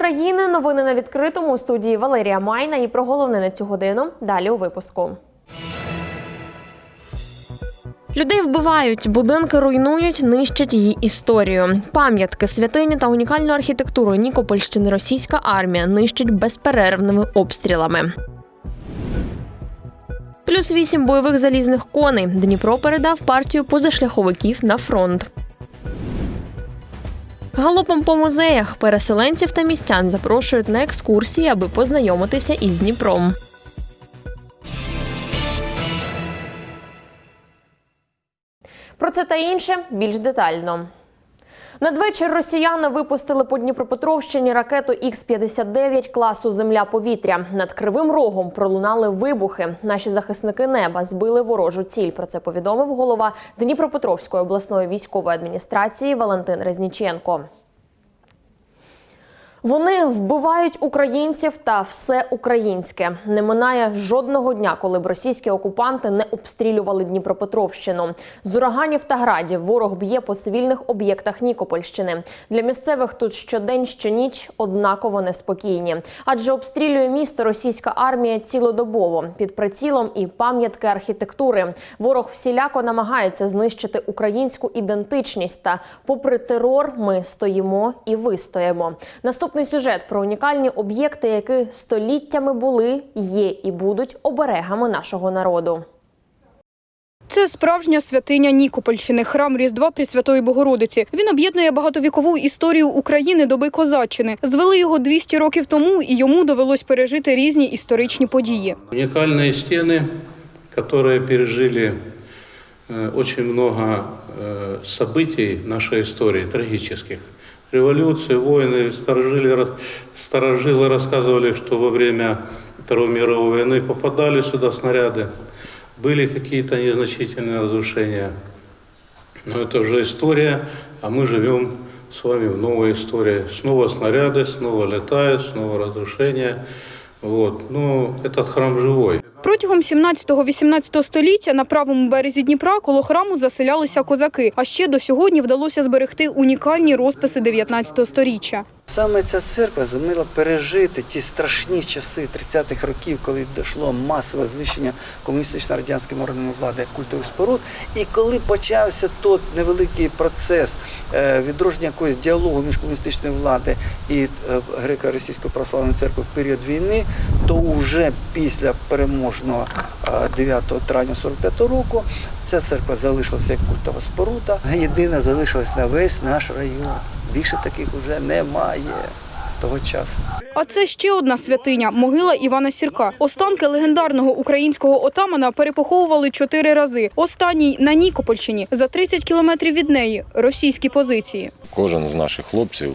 України. Новини на відкритому у студії Валерія Майна. І про головне на цю годину далі у випуску. Людей вбивають, будинки руйнують, нищать її історію. Пам'ятки, святині та унікальну архітектуру Нікопольщини російська армія нищить безперервними обстрілами. Плюс вісім бойових залізних коней. Дніпро передав партію позашляховиків на фронт. Галопом по музеях переселенців та містян запрошують на екскурсії, аби познайомитися із Дніпром. Про це та інше більш детально. Надвечір росіяни випустили по Дніпропетровщині ракету Х-59 класу Земля-повітря. Над кривим рогом пролунали вибухи. Наші захисники неба збили ворожу ціль. Про це повідомив голова Дніпропетровської обласної військової адміністрації Валентин Резніченко. Вони вбивають українців та все українське. Не минає жодного дня, коли б російські окупанти не обстрілювали Дніпропетровщину. З ураганів та градів ворог б'є по цивільних об'єктах Нікопольщини. Для місцевих тут щодень, щоніч однаково неспокійні. Адже обстрілює місто російська армія цілодобово під прицілом і пам'ятки архітектури. Ворог всіляко намагається знищити українську ідентичність. Та, попри терор, ми стоїмо і вистоїмо. Наступний сюжет про унікальні об'єкти, які століттями були, є і будуть оберегами нашого народу. Це справжня святиня Нікопольщини, храм Різдва Пресвятої Богородиці. Він об'єднує багатовікову історію України доби козаччини. Звели його 200 років тому, і йому довелось пережити різні історичні події. Уникальные стены, которые пережили э, очень много э, событий нашей истории, трагических. Революции, войны, старожили, рас- старожилы рассказывали, что во время Второй мировой войны попадали сюда снаряды, были какие-то незначительные разрушения. Но это уже история, а мы живем с вами в новой истории. Снова снаряды, снова летают, снова разрушения. Вот. Ну, этот храм живой. Протягом 17-18 століття на правому березі Дніпра коло храму заселялися козаки. А ще до сьогодні вдалося зберегти унікальні розписи 19 століття. Саме ця церква зуміла пережити ті страшні часи 30-х років, коли дійшло масове знищення комуністично-радянським органами влади культових споруд. І коли почався той невеликий процес е, відродження якогось діалогу між комуністичною владою і е, греко-російською православною церквою в період війни, то вже після переможного е, 9 травня 45 року ця церква залишилася як культова споруда. Єдина залишилась на весь наш район. Більше таких вже немає того часу. А це ще одна святиня могила Івана Сірка. Останки легендарного українського отамана перепоховували чотири рази. Останній на Нікопольщині за 30 кілометрів від неї російські позиції. Кожен з наших хлопців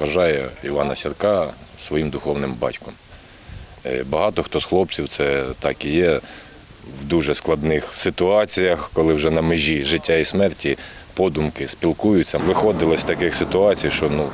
вважає Івана Сірка своїм духовним батьком. Е, Багато хто з хлопців це так і є в дуже складних ситуаціях, коли вже на межі життя і смерті подумки спілкуються. Виходили з таких ситуацій, що ну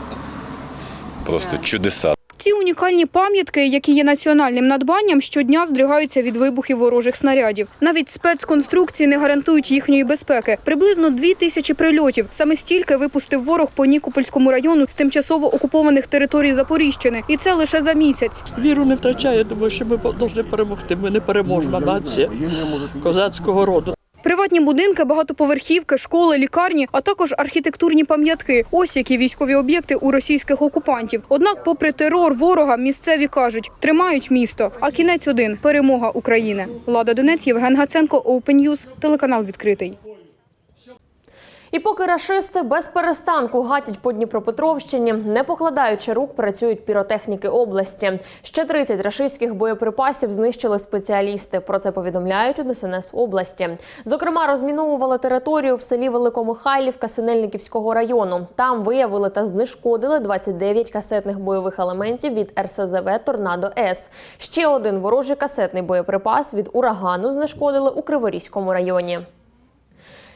просто чудеса. Ці унікальні пам'ятки, які є національним надбанням, щодня здригаються від вибухів ворожих снарядів. Навіть спецконструкції не гарантують їхньої безпеки. Приблизно дві тисячі прильотів. Саме стільки випустив ворог по Нікопольському району з тимчасово окупованих територій Запоріжчини. І це лише за місяць. Віру не втрачає, тому що ми повинні перемогти. Ми непереможна нація козацького роду. Приватні будинки, багатоповерхівки, школи, лікарні, а також архітектурні пам'ятки. Ось які військові об'єкти у російських окупантів. Однак, попри терор ворога, місцеві кажуть, тримають місто. А кінець один перемога України. Влада Донець, Євген Гаценко, Open News, телеканал відкритий. І поки рашисти без перестанку гатять по Дніпропетровщині, не покладаючи рук, працюють піротехніки області. Ще 30 рашистських боєприпасів знищили спеціалісти. Про це повідомляють у ДСНС області. Зокрема, розміновували територію в селі Великомихайлівка Синельниківського району. Там виявили та знешкодили 29 касетних бойових елементів від РСЗВ Торнадо С. Ще один ворожий касетний боєприпас від урагану знешкодили у Криворізькому районі.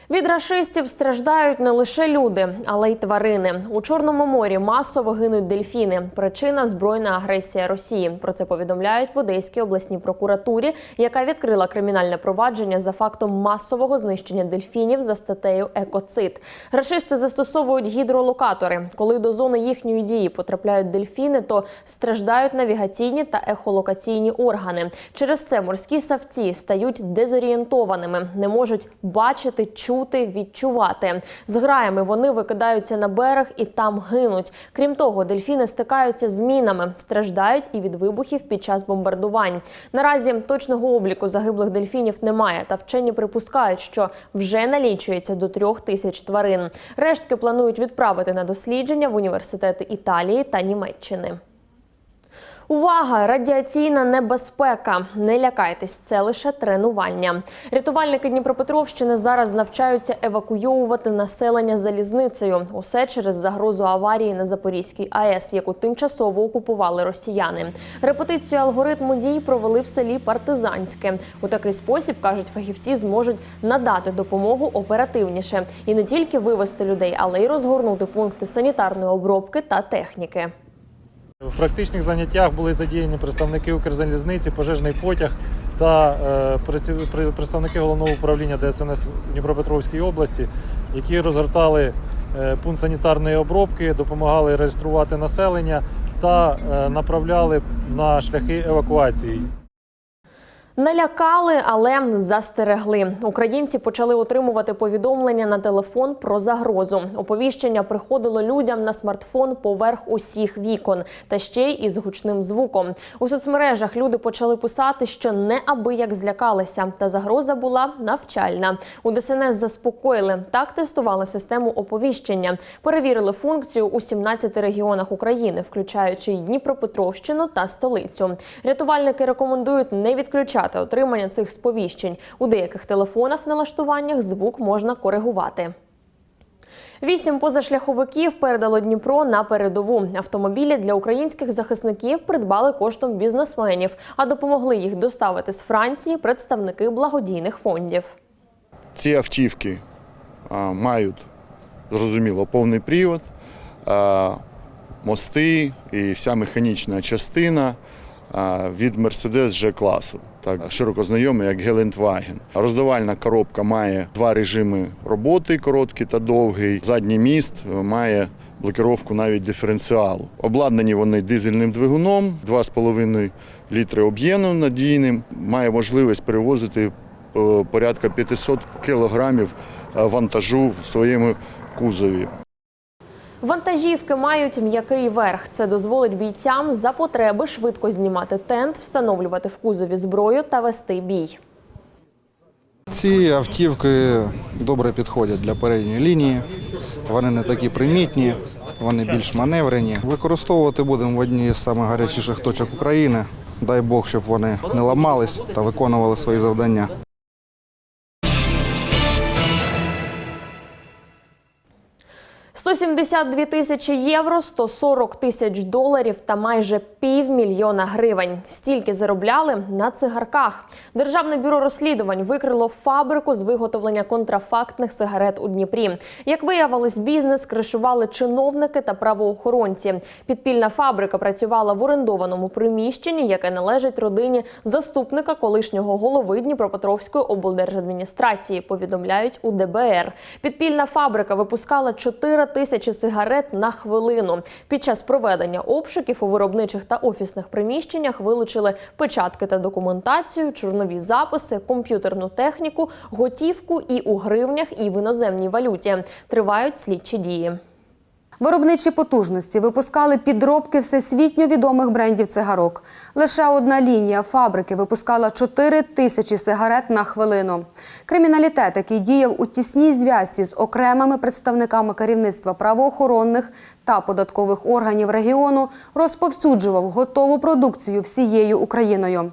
Від рашистів страждають не лише люди, але й тварини. У Чорному морі масово гинуть дельфіни. Причина збройна агресія Росії. Про це повідомляють в Одеській обласній прокуратурі, яка відкрила кримінальне провадження за фактом масового знищення дельфінів за статтею екоцид. Рашисти застосовують гідролокатори. Коли до зони їхньої дії потрапляють дельфіни, то страждають навігаційні та ехолокаційні органи. Через це морські савці стають дезорієнтованими, не можуть бачити, чути, відчувати. З граями вони викидаються на берег і там гинуть. Крім того, дельфіни стикаються з мінами, страждають і від вибухів під час бомбардувань. Наразі точного обліку загиблих дельфінів немає, та вчені припускають, що вже налічується до трьох тисяч тварин. Рештки планують відправити на дослідження в університети Італії та Німеччини. Увага! Радіаційна небезпека. Не лякайтесь, це лише тренування. Рятувальники Дніпропетровщини зараз навчаються евакуйовувати населення залізницею. Усе через загрозу аварії на Запорізькій АЕС, яку тимчасово окупували росіяни. Репетицію алгоритму дій провели в селі Партизанське. У такий спосіб кажуть фахівці, зможуть надати допомогу оперативніше і не тільки вивезти людей, але й розгорнути пункти санітарної обробки та техніки. В практичних заняттях були задіяні представники Укрзалізниці, пожежний потяг та е, представники головного управління ДСНС Дніпропетровської області, які розгортали е, пункт санітарної обробки, допомагали реєструвати населення та е, направляли на шляхи евакуації. Налякали, але застерегли. Українці почали отримувати повідомлення на телефон про загрозу. Оповіщення приходило людям на смартфон поверх усіх вікон, та ще й із гучним звуком. У соцмережах люди почали писати, що неабияк злякалися, та загроза була навчальна. У ДСНС заспокоїли. Так тестували систему оповіщення. Перевірили функцію у 17 регіонах України, включаючи Дніпропетровщину та столицю. Рятувальники рекомендують не відключати отримання цих сповіщень. У деяких телефонах в налаштуваннях звук можна коригувати. Вісім позашляховиків передало Дніпро на передову. Автомобілі для українських захисників придбали коштом бізнесменів, а допомогли їх доставити з Франції представники благодійних фондів. Ці автівки мають, зрозуміло, повний привод, мости і вся механічна частина від Mercedes G-класу, так широко знайомий як Geländewagen. Роздавальна коробка має два режими роботи короткий та довгий. Задній міст має блокировку навіть диференціалу. Обладнані вони дизельним двигуном, 2,5 літри об'ємом надійним, має можливість перевозити е, порядка 500 кілограмів е, вантажу в своєму кузові. Вантажівки мають м'який верх. Це дозволить бійцям за потреби швидко знімати тент, встановлювати в кузові зброю та вести бій. Ці автівки добре підходять для передньої лінії. Вони не такі примітні, вони більш маневрені. Використовувати будемо в одній з самих гарячіших точок України. Дай Бог, щоб вони не ламались та виконували свої завдання. – 172 тисячі євро, 140 тисяч доларів та майже півмільйона гривень. Стільки заробляли на цигарках. Державне бюро розслідувань викрило фабрику з виготовлення контрафактних сигарет у Дніпрі. Як виявилось, бізнес кришували чиновники та правоохоронці. Підпільна фабрика працювала в орендованому приміщенні, яке належить родині заступника колишнього голови Дніпропетровської облдержадміністрації. Повідомляють у ДБР. Підпільна фабрика випускала 4 тисячі сигарет на хвилину. Під час проведення обшуків у виробничих та офісних приміщеннях вилучили печатки та документацію, чорнові записи, комп'ютерну техніку, готівку і у гривнях, і в іноземній валюті. Тривають слідчі дії. Виробничі потужності випускали підробки всесвітньо відомих брендів цигарок. Лише одна лінія фабрики випускала 4 тисячі сигарет на хвилину. Криміналітет, який діяв у тісній зв'язці з окремими представниками керівництва правоохоронних та податкових органів регіону, розповсюджував готову продукцію всією Україною.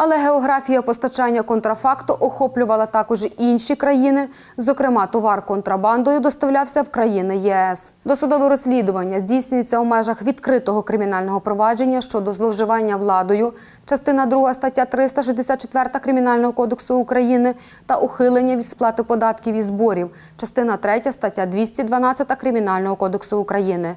Але географія постачання контрафакту охоплювала також інші країни. Зокрема, товар контрабандою доставлявся в країни ЄС. Досудове розслідування здійснюється у межах відкритого кримінального провадження щодо зловживання владою, частина 2 стаття 364 Кримінального кодексу України та ухилення від сплати податків і зборів, частина 3 стаття 212 Кримінального кодексу України.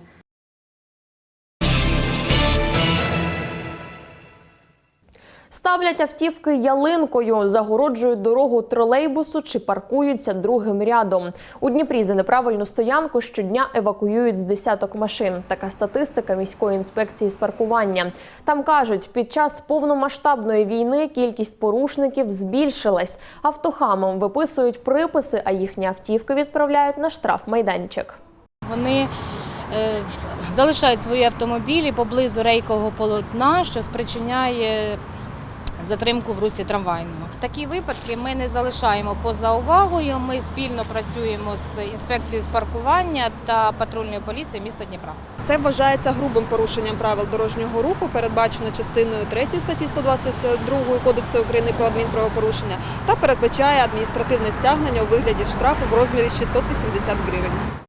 Ставлять автівки ялинкою, загороджують дорогу тролейбусу чи паркуються другим рядом. У Дніпрі за неправильну стоянку щодня евакуюють з десяток машин. Така статистика міської інспекції з паркування. Там кажуть, під час повномасштабної війни кількість порушників збільшилась. Автохамам виписують приписи, а їхні автівки відправляють на штрафмайданчик. Вони е, залишають свої автомобілі поблизу рейкового полотна, що спричиняє затримку в русі трамвайного. Такі випадки ми не залишаємо поза увагою. Ми спільно працюємо з інспекцією з паркування та патрульною поліцією міста Дніпра. Це вважається грубим порушенням правил дорожнього руху, передбачено частиною 3 статті 122 Кодексу України про адмінправопорушення та передбачає адміністративне стягнення у вигляді штрафу в розмірі 680 гривень.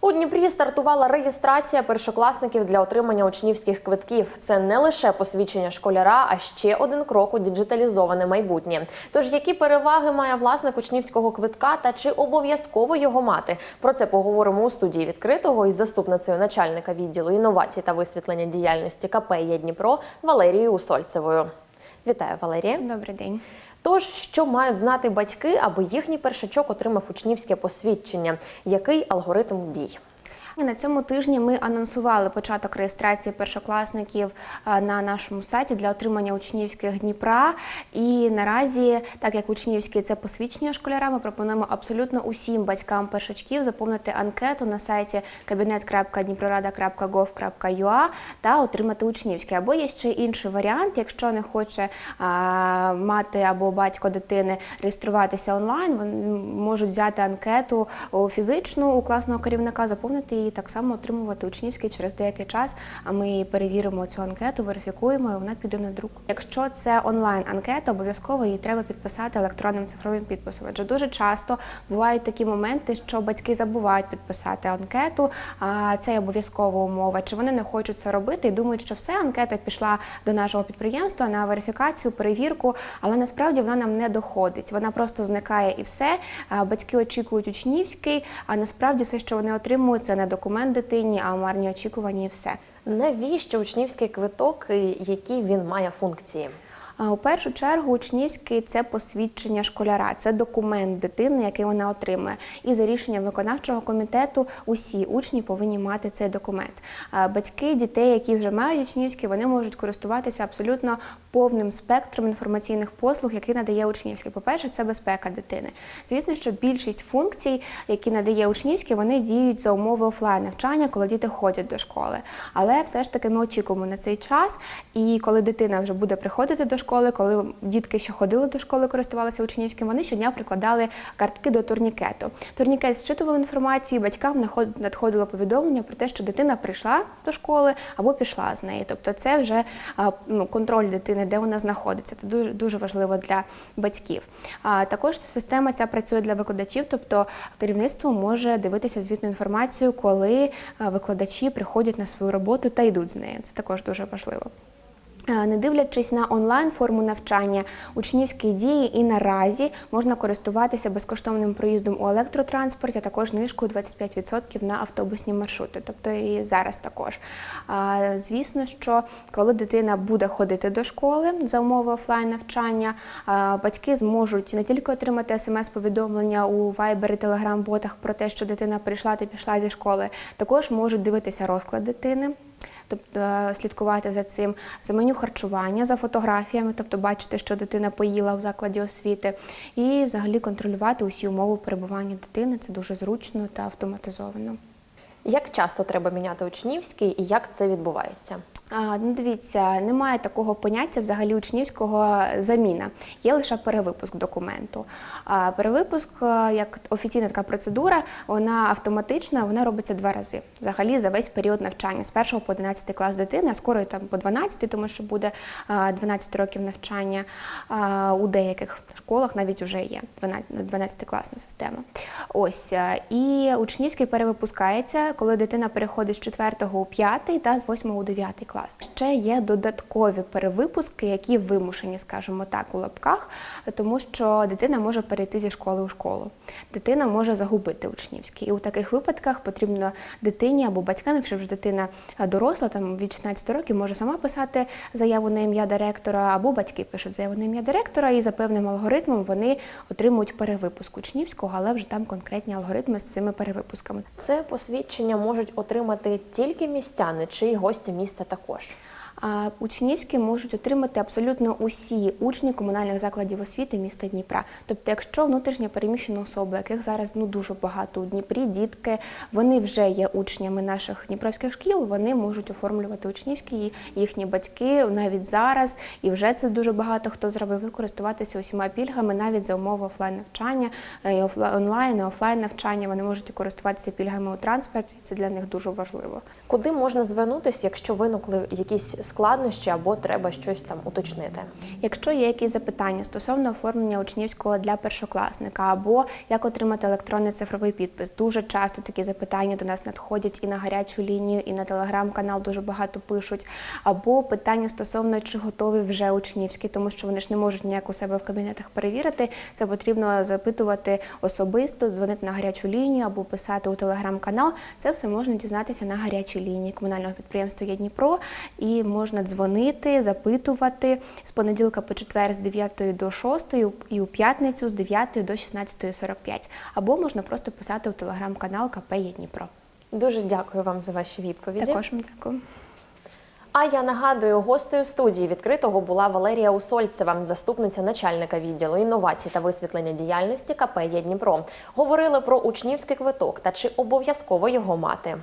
У Дніпрі стартувала реєстрація першокласників для отримання учнівських квитків. Це не лише посвідчення школяра, а ще один крок у діджиталізоване майбутнє. Тож які переваги має власник учнівського квитка та чи обов'язково його мати? Про це поговоримо у студії відкритого із заступницею начальника відділу інновацій та висвітлення діяльності КП «Є Дніпро Валерією Усольцевою. Вітаю, Валерія. Добрий день. Тож, що мають знати батьки, аби їхній першачок отримав учнівське посвідчення? Який алгоритм дій? І На цьому тижні ми анонсували початок реєстрації першокласників е, на нашому сайті для отримання учнівських Дніпра. І наразі, так як учнівський це посвідчення школяра, ми пропонуємо абсолютно усім батькам першачків заповнити анкету на сайті кабінет.дніпрорада.gov.ua та отримати учнівський. Або є ще інший варіант, якщо не хоче а, мати або батько дитини реєструватися онлайн, вони можуть взяти анкету о, фізичну у класного керівника, заповнити її так само отримувати учнівський через деякий час. А ми перевіримо цю анкету, верифікуємо, і вона піде на друк. Якщо це онлайн анкета, обов'язково її треба підписати електронним цифровим підписом. Адже дуже часто бувають такі моменти, що батьки забувають підписати анкету, а це обов'язкова умова. Чи вони не хочуть це робити і думають, що все анкета пішла до нашого підприємства на верифікацію, перевірку, але насправді вона нам не доходить. Вона просто зникає і все. Батьки очікують учнівський, а насправді все, що вони отримують, це не документ дитині, а марні очікування і все. Навіщо учнівський квиток, які він має функції? У першу чергу учнівський це посвідчення школяра, це документ дитини, який вона отримує. І за рішенням виконавчого комітету усі учні повинні мати цей документ. Батьки дітей, які вже мають учнівський, вони можуть користуватися абсолютно повним спектром інформаційних послуг, які надає учнівський. По-перше, це безпека дитини. Звісно, що більшість функцій, які надає учнівський, вони діють за умови офлайн навчання, коли діти ходять до школи. Але все ж таки ми очікуємо на цей час. І коли дитина вже буде приходити до школи, коли дітки ще ходили до школи, користувалися учнівським, вони щодня прикладали картки до турнікету. Турнікет зчитував інформацію, батькам надходило повідомлення про те, що дитина прийшла до школи або пішла з неї. Тобто, це вже ну, контроль дитини, де вона знаходиться. Це дуже дуже важливо для батьків. А також система ця працює для викладачів, тобто керівництво може дивитися звітну інформацію, коли викладачі приходять на свою роботу та йдуть з нею. Це також дуже важливо. Е, Не дивлячись на онлайн форму навчання, учнівські дії і наразі можна користуватися безкоштовним проїздом у електротранспорті, а також знижкою 25% на автобусні маршрути. Тобто і зараз також. Звісно, що коли дитина буде ходити до школи за умови офлайн навчання, батьки зможуть не тільки отримати смс-повідомлення у Viber і Telegram ботах про те, що дитина прийшла та пішла зі школи, також можуть дивитися розклад дитини тобто е, слідкувати за цим, за меню харчування, за фотографіями, тобто бачити, що дитина поїла в закладі освіти, і взагалі контролювати усі умови перебування дитини. Це дуже зручно та автоматизовано. Як часто треба міняти учнівський і як це відбувається? А, ну, дивіться, немає такого поняття взагалі учнівського заміна. Є лише перевипуск документу. А перевипуск, е, як офіційна така процедура, вона автоматична, вона робиться два рази. Взагалі за весь період навчання з 1 по 11 клас дитини, а скоро там по 12, тому що буде 12 років навчання а, у деяких школах навіть вже є 12 класна система. Ось е, і учнівський перевипускається, коли дитина переходить з 4 у 5 та з 8 у 9 клас. Ще є додаткові перевипуски, які вимушені, скажімо так, у лапках, тому що дитина може перейти зі школи у школу. Дитина може загубити учнівський. І у таких випадках потрібно дитині або батькам, якщо вже дитина доросла, там від 16 років, може сама писати заяву на ім'я директора, або батьки пишуть заяву на ім'я директора, і за певним алгоритмом вони отримують перевипуск учнівського, але вже там конкретні алгоритми з цими перевипусками. Це посвідчення можуть отримати тільки містяни чи гості міста також. А Учнівські можуть отримати абсолютно усі учні комунальних закладів освіти міста Дніпра. Тобто, якщо внутрішньо переміщені особи, яких зараз ну дуже багато у Дніпрі, дітки, вони вже є учнями наших дніпровських шкіл, вони можуть оформлювати учнівські і їхні батьки навіть зараз, і вже це дуже багато хто зробив і користуватися усіма пільгами, навіть за умови офлайн навчання, е, і онлайн, і офлайн навчання. Вони можуть користуватися пільгами у транспорті. Це для них дуже важливо. Куди можна звернутися, якщо виникли якісь складнощі або треба щось там уточнити? Якщо є якісь запитання стосовно оформлення учнівського для першокласника, або як отримати електронний цифровий підпис, дуже часто такі запитання до нас надходять і на гарячу лінію, і на телеграм-канал дуже багато пишуть. Або питання стосовно чи готові вже учнівські, тому що вони ж не можуть ніяк у себе в кабінетах перевірити. Це потрібно запитувати особисто, дзвонити на гарячу лінію або писати у телеграм-канал. Це все можна дізнатися на гарячій лінії комунального підприємства «Є Дніпро» і можна дзвонити, запитувати з понеділка по четвер з 9 до 6 і у п'ятницю з 9 до 16.45. Або можна просто писати у телеграм-канал КП «Є Дніпро». Дуже дякую вам за ваші відповіді. Також вам дякую. А я нагадую, гостею студії відкритого була Валерія Усольцева, заступниця начальника відділу інновацій та висвітлення діяльності КП «Є Дніпро. Говорили про учнівський квиток та чи обов'язково його мати.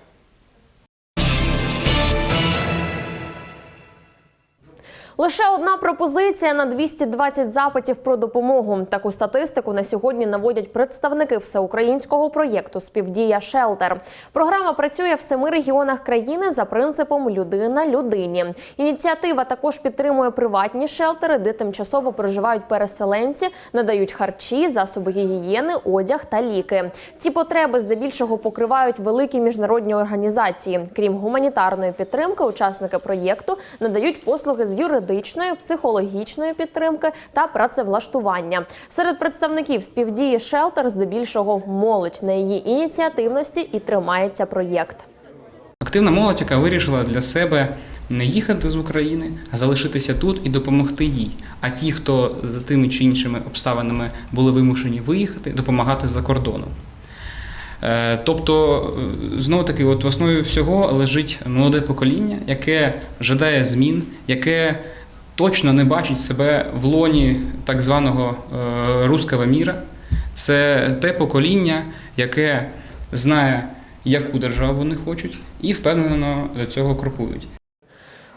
Лише одна пропозиція на 220 запитів про допомогу. Таку статистику на сьогодні наводять представники всеукраїнського проєкту Співдія Шелтер. Програма працює в семи регіонах країни за принципом людина людині. Ініціатива також підтримує приватні шелтери, де тимчасово проживають переселенці, надають харчі, засоби гігієни, одяг та ліки. Ці потреби здебільшого покривають великі міжнародні організації. Крім гуманітарної підтримки, учасники проєкту надають послуги з юридичної, психологічної підтримки та працевлаштування. Серед представників співдії Шелтер здебільшого молодь на її ініціативності і тримається проєкт. Активна молодь, яка вирішила для себе не їхати з України, а залишитися тут і допомогти їй. А ті, хто за тими чи іншими обставинами були вимушені виїхати, допомагати за кордоном. Е, Тобто, е, знову таки, от в основі всього лежить молоде покоління, яке жадає змін, яке точно не бачить себе в лоні так званого е, руского міра. Це те покоління, яке знає, яку державу вони хочуть, і впевнено до цього крокують.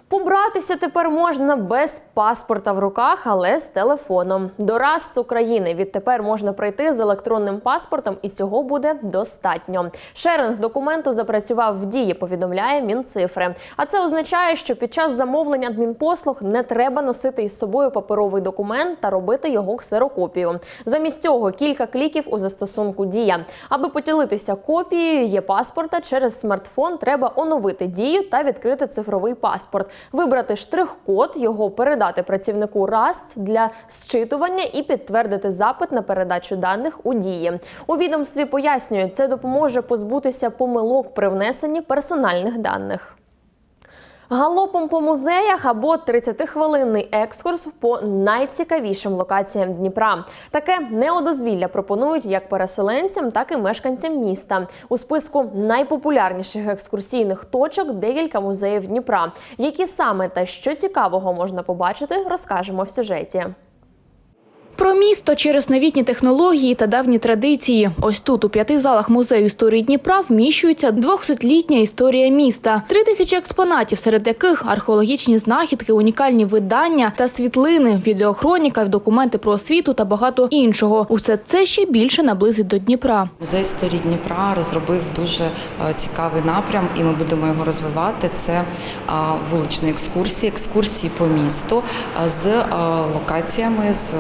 Побратися тепер можна без паспорта в руках, але з телефоном. До РАСЦ України відтепер можна пройти з електронним паспортом, і цього буде достатньо. Шеринг документу запрацював в дії, повідомляє Мінцифри. А це означає, що під час замовлення адмінпослуг не треба носити із собою паперовий документ та робити його ксерокопію. Замість цього кілька кліків у застосунку Дія. Аби поділитися копією є паспорта через смартфон, треба оновити дію та відкрити цифровий паспорт, вибрати штрих-код, його передати працівнику РАСТ для зчитування і підтвердити запит на передачу даних у дії. У відомстві пояснюють, це допоможе позбутися помилок при внесенні персональних даних. Галопом по музеях або 30-хвилинний екскурс по найцікавішим локаціям Дніпра. Таке неодозвілля пропонують як переселенцям, так і мешканцям міста. У списку найпопулярніших екскурсійних точок декілька музеїв Дніпра. Які саме та що цікавого можна побачити, розкажемо в сюжеті. Про місто через новітні технології та давні традиції. Ось тут, у п'яти залах музею історії Дніпра, вміщується 200-літня історія міста. Три тисячі експонатів, серед яких археологічні знахідки, унікальні видання та світлини, відеохроніка, документи про освіту та багато іншого. Усе це ще більше наблизить до Дніпра. Музей історії Дніпра розробив дуже е, цікавий напрям, і ми будемо його розвивати. Це е, вуличні екскурсії, екскурсії по місту е, з локаціями, з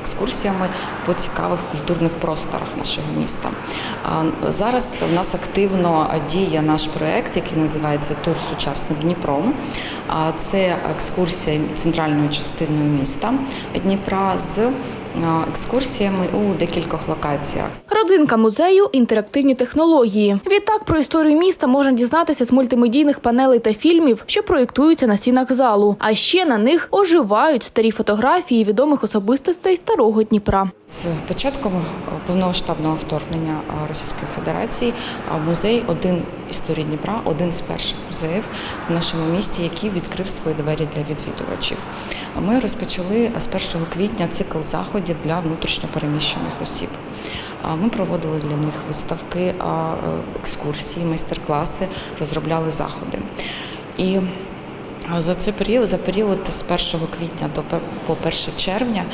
екскурсіями по цікавих культурних просторах нашого міста. Зараз у нас активно діє наш проект, який називається Тур сучасним Дніпром. Це екскурсія центральною частиною міста Дніпра з екскурсіями у декількох локаціях. Родзинка музею інтерактивні технології. Відтак про історію міста можна дізнатися з мультимедійних панелей та фільмів, що проєктуються на стінах залу. А ще на них оживають старі фотографії відомих особистостей старого Дніпра. З початком повномасштабного вторгнення Російської Федерації музей один історії Дніпра, один з перших музеїв в нашому місті, який відкрив свої двері для відвідувачів. Ми розпочали з 1 квітня цикл заходів для внутрішньопереміщених осіб. Ми проводили для них виставки, е, екскурсії, майстер-класи, розробляли заходи. І За цей період, за період з 1 квітня до по 1 червня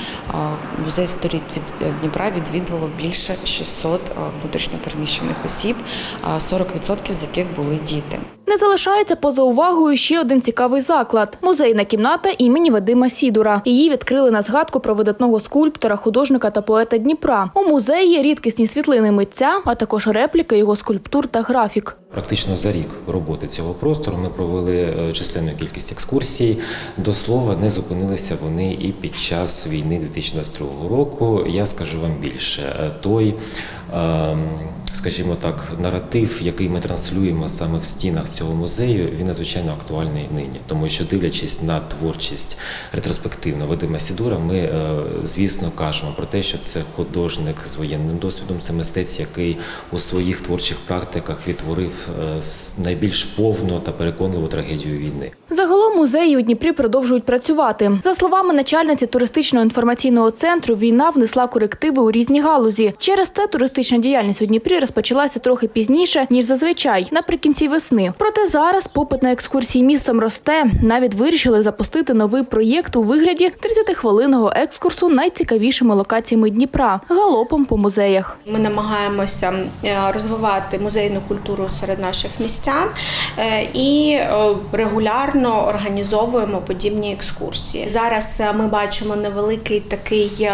музей історії від Дніпра відвідувало більше 600 внутрішньопереміщених осіб, а 40% з яких були діти. Не залишається поза увагою ще один цікавий заклад музейна кімната імені Вадима Сідура. Її відкрили на згадку про видатного скульптора, художника та поета Дніпра. У музеї рідкісні світлини митця, а також репліки його скульптур та графік. Практично за рік роботи цього простору ми провели е, численну кількість екскурсій. До слова, не зупинилися вони і під час війни 2022 року. Я скажу вам більше, е, той, скажімо так, наратив, який ми транслюємо саме в стінах цього музею, він надзвичайно актуальний нині, тому що дивлячись на творчість ретроспективно Вадима Сідура, ми е, звісно кажемо про те, що це художник з воєнним досвідом, це мистець, який у своїх творчих практиках відтворив е, найбільш повну та переконливу трагедію війни. Загалом музеї у Дніпрі продовжують працювати. За словами начальниці туристичного інформаційного центру, війна внесла корективи у різні галузі. Через це туристична діяльність у Дніпрі розпочалася трохи пізніше ніж зазвичай, наприкінці весни. Проте зараз попит на екскурсії містом росте. Навіть вирішили запустити новий проєкт у вигляді 30-хвилинного екскурсу найцікавішими локаціями Дніпра галопом по музеях. Ми намагаємося е, розвивати музейну культуру серед наших містян е, і е, регулярно організовуємо подібні екскурсії. Зараз ми бачимо невеликий такий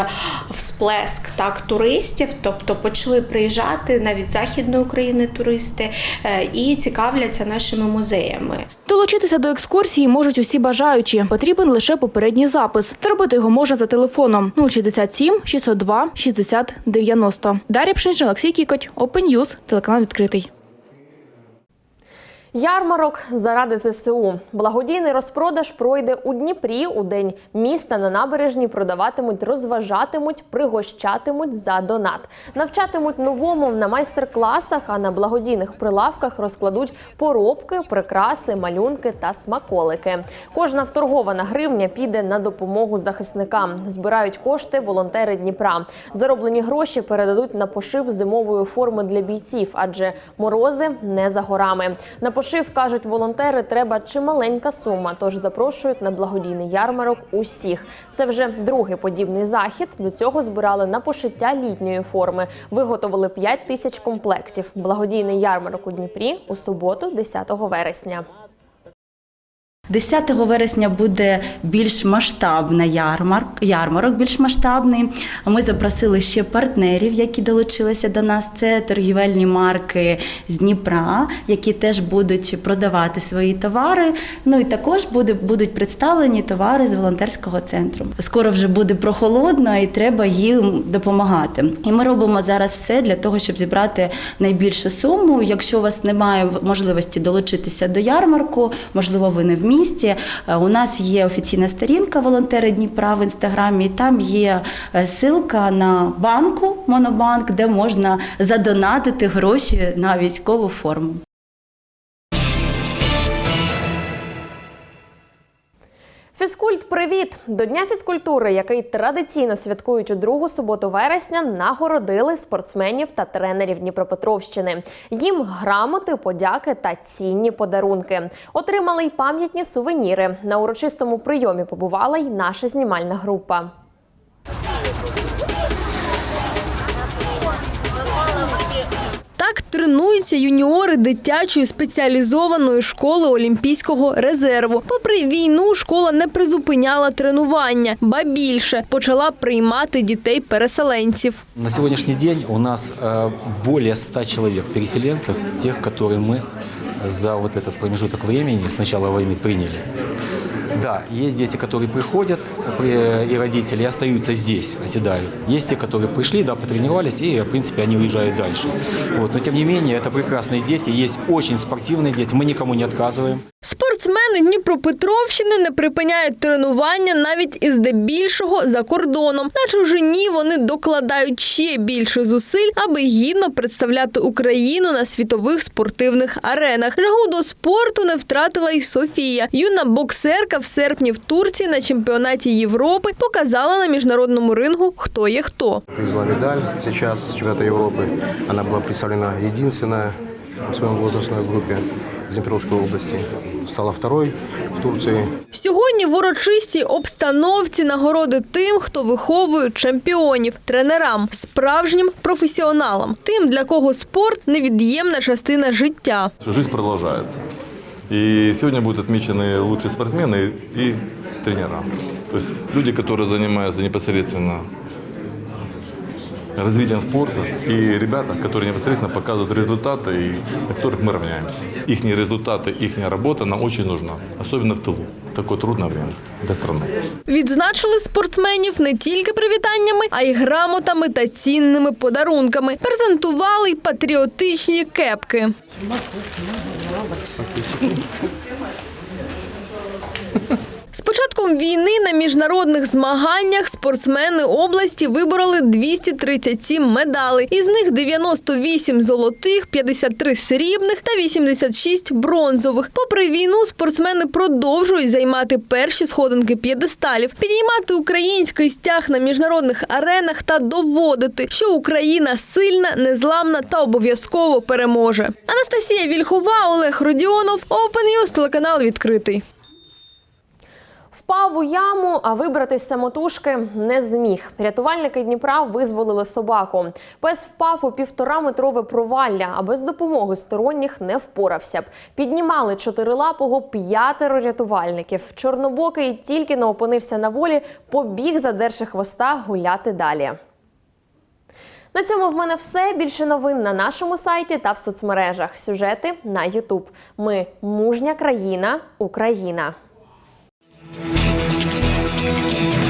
всплеск так туристів, тобто почали приїжджати навіть західної України туристи е, і цікавляться нашими музеями. Долучитися до екскурсії можуть усі бажаючі. Потрібен лише попередній запис. Зробити його можна за телефоном 067 602 60 90. Дар'я Пшенична, Олексій Кікоть, Open News, телеканал відкритий. Ярмарок заради ЗСУ. Благодійний розпродаж пройде у Дніпрі. У день міста на набережні продаватимуть, розважатимуть, пригощатимуть за донат. Навчатимуть новому на майстер-класах, а на благодійних прилавках розкладуть поробки, прикраси, малюнки та смаколики. Кожна вторгована гривня піде на допомогу захисникам. Збирають кошти волонтери Дніпра. Зароблені гроші передадуть на пошив зимової форми для бійців, адже морози не за горами. На пошив кажуть волонтери, треба чималенька сума. Тож запрошують на благодійний ярмарок усіх. Це вже другий подібний захід. До цього збирали на пошиття літньої форми. Виготовили 5 тисяч комплектів. Благодійний ярмарок у Дніпрі у суботу, 10 вересня. 10 вересня буде більш масштабна ярмарк, ярмарок більш масштабний. Ми запросили ще партнерів, які долучилися до нас. Це торгівельні марки з Дніпра, які теж будуть продавати свої товари. Ну і також буде, будуть представлені товари з волонтерського центру. Скоро вже буде прохолодно і треба їм допомагати. І ми робимо зараз все для того, щоб зібрати найбільшу суму. Якщо у вас немає можливості долучитися до ярмарку, можливо, ви не в місті. е, У нас є офіційна сторінка волонтери Дніпра в інстаграмі. Там є силка ссылка на банку Монобанк, де можна задонатити гроші на військову форму. Фізкульт, привіт! До Дня фізкультури, який традиційно святкують у другу суботу вересня, нагородили спортсменів та тренерів Дніпропетровщини. Їм грамоти, подяки та цінні подарунки. Отримали й пам'ятні сувеніри. На урочистому прийомі побувала й наша знімальна група. Так тренуються юніори дитячої спеціалізованої школи Олімпійського резерву. Попри війну, школа не призупиняла тренування, ба більше почала приймати дітей-переселенців. На сегодняшний день у нас э, более 100 человек переселенцев, тех, которые мы за вот этот промежуток времени с начала войны приняли. Да, есть дети, которые приходят, при- и родители остаются здесь, оседают. Есть те, которые пришли, да, потренировались, и, в принципе, они уезжают дальше. Вот. Но, тем не менее, это прекрасные дети, есть очень спортивные дети, мы никому не отказываем. Спортсмени Дніпропетровщини не припиняють тренування навіть і здебільшого за кордоном. На чужині вони докладають ще більше зусиль, аби гідно представляти Україну на світових спортивних аренах. Жагу до спорту не втратила й Софія. Юна боксерка в серпні в Турції на чемпіонаті Європи показала на міжнародному рингу, хто є хто. Привезла медаль сейчас с чемпионата Европы. Она была представлена единственная в своем возрастной группе из Днепровской области. Стала второй в Турции. Сьогодні в урочистій обстановці нагороди тим, хто виховує чемпіонів, тренерам, справжнім професіоналам, тим, для кого спорт невід'ємна частина життя. Жизнь продолжается. И сегодня будут отмечены лучшие спортсмены и тренера. То есть люди, которые занимаются непосредственно развитием спорта, и ребята, которые непосредственно показывают результаты, и на которых мы равняемся. Их результаты, их работа нам очень нужна, особенно в тылу. в Такое трудное время для страны. Відзначили спортсменів не тільки привітаннями, а й грамотами та цінними подарунками. Презентували й патріотичні кепки. З початком війни на міжнародних змаганнях спортсмени області вибороли 237 медалей. Із них 98 золотих, 53 срібних та 86 бронзових. Попри війну, спортсмени продовжують займати перші сходинки п'єдесталів, підіймати український стяг на міжнародних аренах та доводити, що Україна сильна, незламна та обов'язково переможе. Анастасія Вільхова, Олег Родіонов, Open News, телеканал відкритий. Впав у яму, а вибратись самотужки не зміг. Рятувальники Дніпра визволили собаку. Пес впав у півтораметрове провалля, а без допомоги сторонніх не впорався б. Піднімали чотирилапого п'ятеро рятувальників. Чорнобокий тільки не опинився на волі, побіг, задерши хвоста, гуляти далі. На цьому в мене все. Більше новин на нашому сайті та в соцмережах. Сюжети на Ютуб. Ми мужня країна, Україна. Música